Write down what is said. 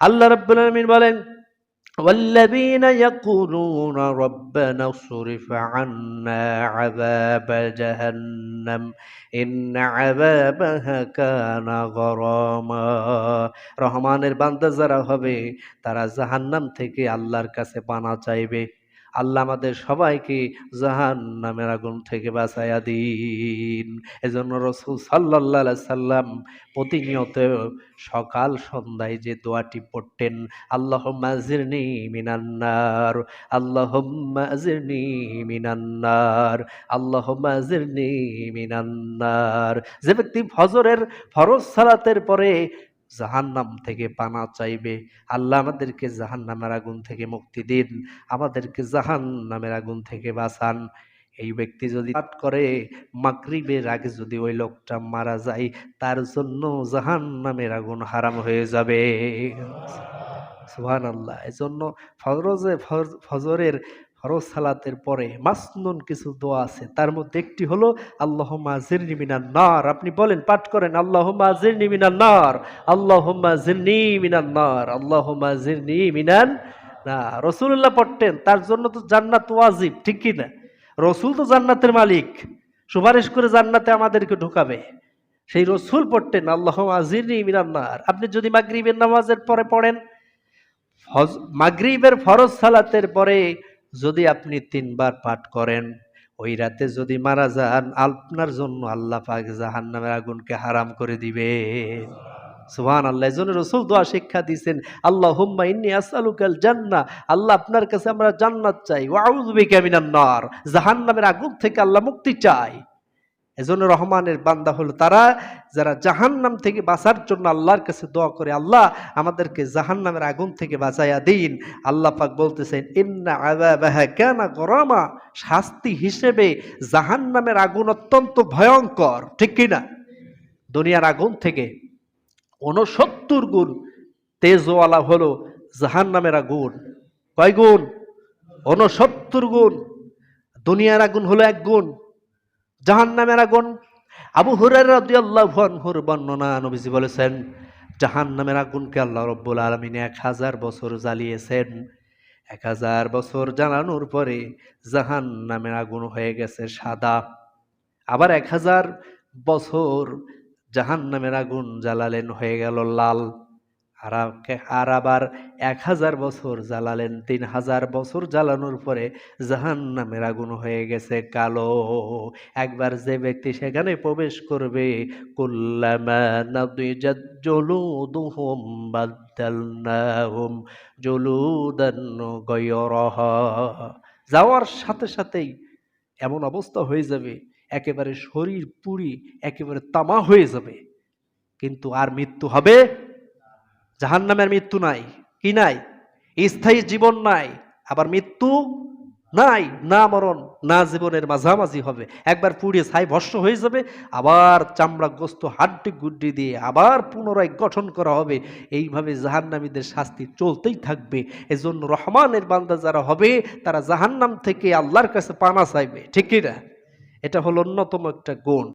আল্লাহ রাব্বুল আলামিন বলেন والذين يقولون ربنا اصرف عنا عذاب جهنم إن عذابها كان غراما রহমানের বান্দা যারা হবে তারা জাহান্নাম থেকে আল্লাহর কাছে পানা চাইবে আল্লাহ আমাদের সবাইকে জাহান্নামের আগুন থেকে বাঁচাইয়া দিন। এজন্য রসুল সাল্লাহ সাল্লাম প্রতিনিয়ত সকাল সন্ধ্যায় যে দোয়াটি পড়তেন আল্লাহ মাজিরনি মিনান্নার আল্লাহ মাজিরনি মিনান্নার আল্লাহ মাজিরনি মিনান্নার যে ব্যক্তি ফজরের ফরজ সালাতের পরে জাহান্নাম থেকে পানা চাইবে। আল্লাহ আমাদেরকে জাহান্নামের আগুন থেকে মুক্তি দিন, আমাদেরকে জাহান্নামের আগুন থেকে বাঁচান। এই ব্যক্তি যদি পাঠ করে, মাগরিবের আগে যদি ওই লোকটা মারা যায়, তার জন্য জাহান্নামের আগুন হারাম হয়ে যাবে। সুহান আল্লাহ এজন্য ফজরে ফজ- ফজরের ফরজ সালাতের পরে মাসনুন কিছু দোয়া আছে। তার মধ্যে একটি হলো আল্লাহ জিরনি মিনান নার। আপনি বলেন, পাঠ করেন আল্লাহ জিরনি মিনান নার। আল্লাহ জিরনি মিনান নার। আল্লাহ জিরনি মিনান না রসুল্লাহ পড়তেন, তার জন্য তো জান্নাত ওয়াজিব ঠিক কি না? রসুল তো জান্নাতের মালিক, সুপারিশ করে জান্নাতে আমাদেরকে ঢোকাবে। সেই রসুল পড়তেন আল্লাহ আজিরনি মিনান নার। আপনি যদি মাগরিবের নামাজের পরে পড়েন মাগরিবের ফরজ সালাতের পরে যদি আপনি তিনবার পাঠ করেন, ওই রাতে যদি মারা যান, আপনার জন্য আল্লাহ পাক জাহান্নামের আগুনকে হারাম করে দিবে। সুহান আল্লাহ এই জন্য রসুল দোয়া শিক্ষা দিয়েছেন আল্লাহ হুম্মা ইন্নি আসালুকাল জান্না আল্লাহ আপনার কাছে আমরা জান্নাত চাই। ওয়াউযু বিকা মিনান নার, জাহান্নামের আগুন থেকে আল্লাহ মুক্তি চাই। এজন্য রহমানের বান্দা হলো তারা যারা জাহান্নাম থেকে বাঁচার জন্য আল্লাহর কাছে দোয়া করে, আল্লাহ আমাদেরকে জাহান্নামের আগুন থেকে বাঁচাইয়া দিন। আল্লাহ পাক বলতেছেন, ইন্না আযাবাহা কানা গরামা শাস্তি হিসেবে জাহান্নামের আগুন অত্যন্ত ভয়ঙ্কর, ঠিক কি না দুনিয়ার আগুন থেকে উনসত্তর গুণ তেজওয়ালা হলো জাহান্নামের আগুন। কয় গুণ? উনসত্তর গুণ। দুনিয়ার আগুন হলো এক গুণ। জাহান্নামের আগুন। আবু হুরার বর্ণনা নবীজি বলেছেন, জাহান্নামের আগুনকে আল্লাহ রব্বুল আলমিন এক হাজার বছর জ্বালিয়েছেন। এক হাজার বছর জ্বালানোর পরে জাহান্নামের আগুন হয়ে গেছে সাদা। আবার এক হাজার বছর জাহান্নামের আগুন জ্বালালেন হয়ে গেল লাল। আর আবার এক হাজার বছর জ্বালালেন, তিন হাজার বছর জ্বালানোর পরে জাহান্নামের আগুন হয়ে গেছে কালো। একবার যে ব্যক্তি সেখানে প্রবেশ করবে যাওয়ার সাথে সাথেই এমন অবস্থা হয়ে যাবে, একেবারে শরীর পুরি, একেবারে তামা হয়ে যাবে। কিন্তু আর মৃত্যু হবে জাহান্নামের মৃত্যু নাই। কি নাই? স্থায়ী জীবন নাই। আবার মৃত্যু নাই, না মরণ, না জীবনের মাঝামাঝি হবে। একবার পুড়ে ছাই ভস্য হয়ে যাবে, আবার চামড়া গোস্ত হাড্ডি গুড্ডি দিয়ে আবার পুনরায় গঠন করা হবে। এইভাবে জাহান্নামীদের শাস্তি চলতেই থাকবে। এজন্য রহমানের বান্দা যারা হবে, তারা জাহান্নাম থেকে আল্লাহর কাছে পানা চাইবে। ঠিক না? এটা হলো অন্যতম একটা গুণ।